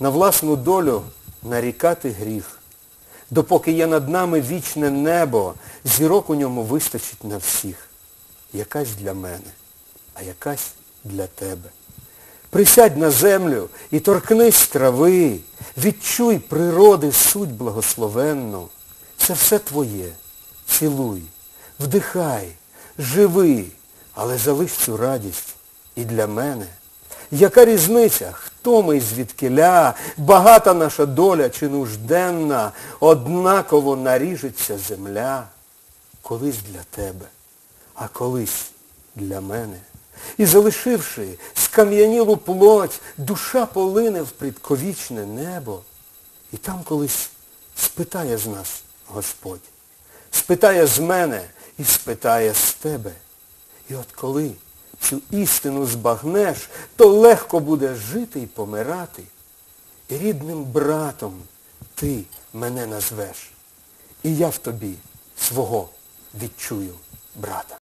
на власну долю нарікати гріх. Допоки є над нами вічне небо, зірок у ньому вистачить на всіх. Якась для мене, а якась для тебе. Присядь на землю і торкнись трави, відчуй природи суть благословенну. Це все твоє. Цілуй, вдихай, живи, але залиш цю радість і для мене. Яка різниця, хто ми звідкиля, багата наша доля чи нужденна, однаково наріжеться земля, колись для тебе, а колись для мене. І залишивши скам'янілу плоть, душа полине в предковічне небо. І там колись спитає з нас Господь, спитає з мене і спитає з тебе. І от коли цю істину збагнеш, то легко буде жити і помирати. І рідним братом ти мене назвеш. І я в тобі свого відчую брата.